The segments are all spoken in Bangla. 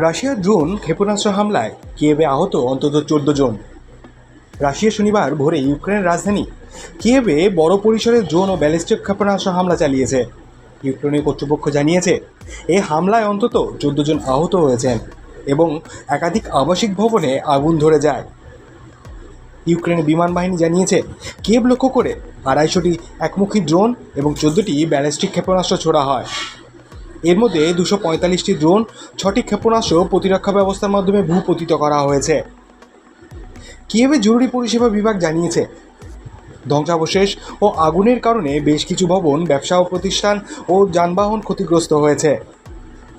রাশিয়ার ড্রোন ক্ষেপণাস্ত্র হামলায় কিয়েভে আহত অন্তত চোদ্দ জন। রাশিয়া শনিবার ভোরে ইউক্রেনের রাজধানী কিয়েভে বড় পরিসরে ড্রোন ও ব্যালিস্টিক ক্ষেপণাস্ত্র হামলা চালিয়েছে। ইউক্রেনের কর্তৃপক্ষ জানিয়েছে এই হামলায় অন্তত চোদ্দ জন আহত হয়েছেন এবং একাধিক আবাসিক ভবনে আগুন ধরে যায়। ইউক্রেনের বিমান বাহিনী জানিয়েছে, কিয়েভ লক্ষ্য করে আড়াইশোটি একমুখী ড্রোন এবং চোদ্দোটি ব্যালিস্টিক ক্ষেপণাস্ত্র ছোড়া হয়। এর মধ্যে দুশো পঁয়তাল্লিশটি ড্রোন, ছটি ক্ষেপণাস্ত্র প্রতিরক্ষা ব্যবস্থার মাধ্যমে ভূপতিত করা হয়েছে। কিয়েভে জরুরি পরিষেবা বিভাগ জানিয়েছে, ধ্বংসাবশেষ ও আগুনের কারণে বেশ কিছু ভবন, ব্যবসা ও প্রতিষ্ঠান ও যানবাহন ক্ষতিগ্রস্ত হয়েছে।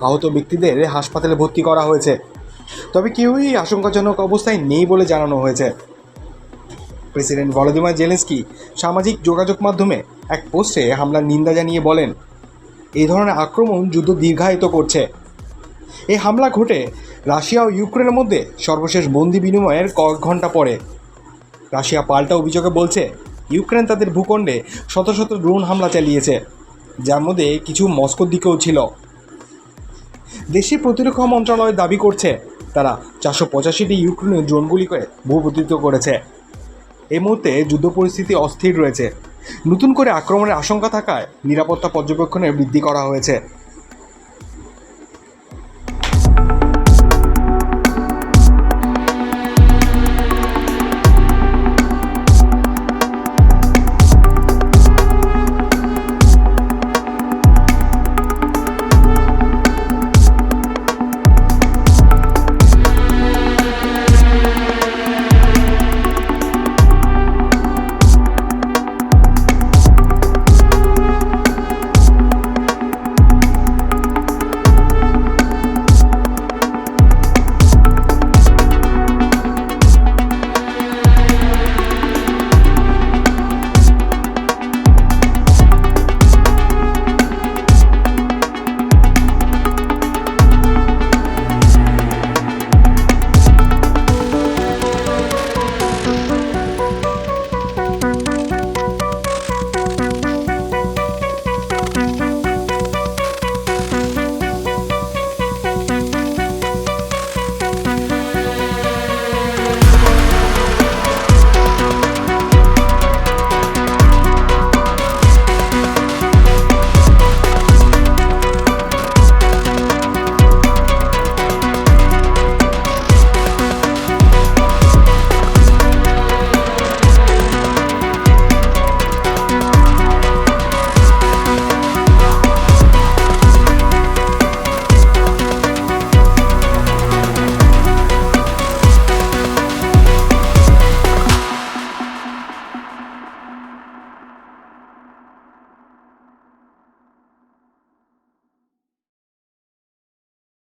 আহত ব্যক্তিদের হাসপাতালে ভর্তি করা হয়েছে। তবে কেউই আশঙ্কাজনক অবস্থায় নেই বলে জানানো হয়েছে। প্রেসিডেন্ট ভলোদিমার জেলেন্সকি সামাজিক যোগাযোগ মাধ্যমে এক পোস্টে হামলার নিন্দা জানিয়ে বলেন এই ধরনের আক্রমণ যুদ্ধ দীর্ঘায়িত করছে। এই হামলা ঘটে রাশিয়া ও ইউক্রেনের মধ্যে সর্বশেষ বন্দি বিনিময়ের কয়েক ঘণ্টা পরে। রাশিয়া পাল্টা অভিযোগে বলছে, ইউক্রেন তাদের ভূখণ্ডে শত শত ড্রোন হামলা চালিয়েছে, যার মধ্যে কিছু মস্কোর দিকেও ছিল। দেশটির প্রতিরক্ষা মন্ত্রণালয় দাবি করছে, তারা চারশো পঁচাশিটি ইউক্রেনীয় ড্রোনগুলিকে ভূপতিত করেছে। এই মুহূর্তে যুদ্ধ পরিস্থিতি অস্থির রয়েছে। নতুন করে আক্রমণের আশঙ্কা থাকায় নিরাপত্তা পর্যবেক্ষণে বৃদ্ধি করা হয়েছে।